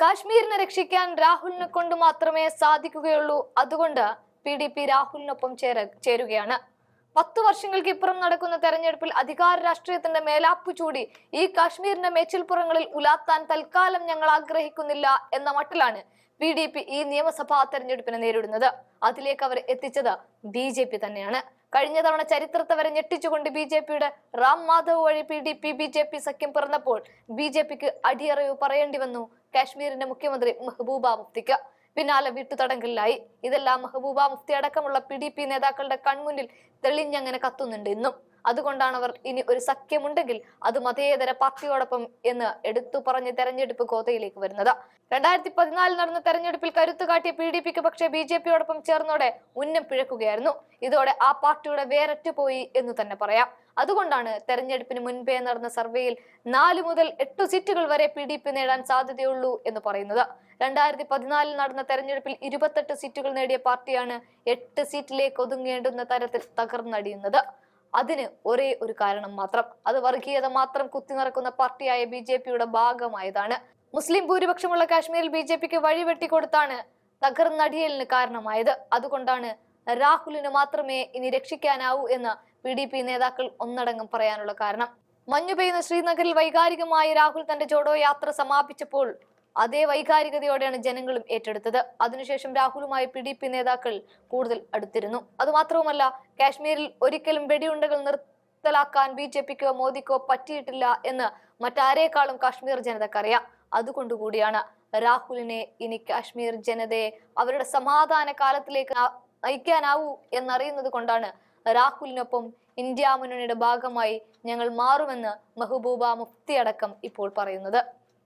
കാശ്മീരിനെ രക്ഷിക്കാൻ രാഹുലിനെ കൊണ്ട് മാത്രമേ സാധിക്കുകയുള്ളൂ. അതുകൊണ്ട് പി ഡി പി രാഹുലിനൊപ്പം ചേര ചേരുകയാണ്. പത്ത് വർഷങ്ങൾക്ക് ഇപ്പുറം നടക്കുന്ന തെരഞ്ഞെടുപ്പിൽ അധികാര രാഷ്ട്രീയത്തിന്റെ മേലാപ്പു ചൂടി ഈ കാശ്മീരിന്റെ മേച്ചിൽപ്പുറങ്ങളിൽ ഉലാത്താൻ തൽക്കാലം ഞങ്ങൾ ആഗ്രഹിക്കുന്നില്ല എന്ന മട്ടിലാണ് പി ഡി പി ഈ നിയമസഭാ തെരഞ്ഞെടുപ്പിനെ നേരിടുന്നത്. അതിലേക്ക് അവർ എത്തിച്ചത് ബി ജെ പി തന്നെയാണ്. കഴിഞ്ഞ തവണ ചരിത്രത്തെ വരെ ഞെട്ടിച്ചുകൊണ്ട് ബി ജെ പിയുടെ റാം മാധവ് വഴി P D P B J P സഖ്യം പിറന്നപ്പോൾ ബി ജെ പിക്ക് അടിയറവ് പറയേണ്ടി വന്നു. കാശ്മീരിന്റെ മുഖ്യമന്ത്രി മെഹബൂബ മുഫ്തിക്ക്. പിന്നാലെ വിട്ടുതടങ്കലിലായി. ഇതെല്ലാം മെഹബൂബ മുഫ്തി അടക്കമുള്ള പി ഡി പി നേതാക്കളുടെ കൺമുന്നിൽ തെളിഞ്ഞങ്ങനെ കത്തുന്നുണ്ട് ഇന്നും. അതുകൊണ്ടാണ് അവർ ഇനി ഒരു സഖ്യമുണ്ടെങ്കിൽ അത് മതേതര പാർട്ടിയോടൊപ്പം എന്ന് എടുത്തു പറഞ്ഞ് തെരഞ്ഞെടുപ്പ് ഗോതയിലേക്ക് വരുന്നത്. രണ്ടായിരത്തി പതിനാലിൽ നടന്ന തെരഞ്ഞെടുപ്പിൽ കരുത്തു കാട്ടിയ പി ഡി പിക്ക് പക്ഷേ ബി ജെ പിയോടൊപ്പം ചേർന്നോടെ ഉന്നം പിഴക്കുകയായിരുന്നു. ഇതോടെ ആ പാർട്ടിയുടെ വേരറ്റുപോയി എന്ന് തന്നെ പറയാം. അതുകൊണ്ടാണ് തെരഞ്ഞെടുപ്പിന് മുൻപേ നടന്ന സർവേയിൽ നാല് മുതൽ എട്ട് സീറ്റുകൾ വരെ പി ഡി പി നേടാൻ സാധ്യതയുള്ളൂ എന്ന് പറയുന്നത്. രണ്ടായിരത്തി പതിനാലിൽ നടന്ന തെരഞ്ഞെടുപ്പിൽ ഇരുപത്തെട്ട് സീറ്റുകൾ നേടിയ പാർട്ടിയാണ് എട്ട് സീറ്റിലേക്ക് ഒതുങ്ങേണ്ടുന്ന തരത്തിൽ തകർന്നടിയുന്നത്. അതിന് ഒരേ ഒരു കാരണം മാത്രം. അത് വർഗീയത മാത്രം കുത്തി നിറക്കുന്ന പാർട്ടിയായ ബി ജെ പിയുടെ ഭാഗമായതാണ്. മുസ്ലിം ഭൂരിപക്ഷമുള്ള കാശ്മീരിൽ ബി ജെ പിക്ക് വഴിവെട്ടിക്കൊടുത്താണ് തകർന്നടിയലിന് കാരണമായത്. അതുകൊണ്ടാണ് രാഹുലിന് മാത്രമേ ഇനി രക്ഷിക്കാനാവൂ എന്ന് പി ഡി പി നേതാക്കൾ ഒന്നടങ്കം പറയാനുള്ള കാരണം. മഞ്ഞു പെയ്യുന്ന ശ്രീനഗറിൽ വൈകാരികമായി രാഹുൽ തന്റെ ജോഡോ യാത്ര സമാപിച്ചപ്പോൾ അതേ വൈകാരികതയോടെയാണ് ജനങ്ങളും ഏറ്റെടുത്തത്. അതിനുശേഷം രാഹുലുമായി പി ഡി പി നേതാക്കൾ കൂടുതൽ അടുത്തിരുന്നു. അതുമാത്രവുമല്ല കാശ്മീരിൽ ഒരിക്കലും വെടിയുണ്ടകൾ നിർത്തലാക്കാൻ ബി ജെ പിക്കോ മോദിക്കോ പറ്റിയിട്ടില്ല എന്ന് മറ്റാരേക്കാളും കാശ്മീർ ജനതക്കറിയാം. അതുകൊണ്ടുകൂടിയാണ് രാഹുലിനെ ഇനി കാശ്മീർ ജനതയെ അവരുടെ സമാധാന കാലത്തിലേക്ക് നയിക്കാനാവൂ എന്നറിയുന്നത് കൊണ്ടാണ് രാഹുലിനൊപ്പം ഇന്ത്യ മുന്നണിയുടെ ഭാഗമായി ഞങ്ങൾ മാറുമെന്ന് മെഹബൂബ മുഫ്തി അടക്കം ഇപ്പോൾ പറയുന്നത്.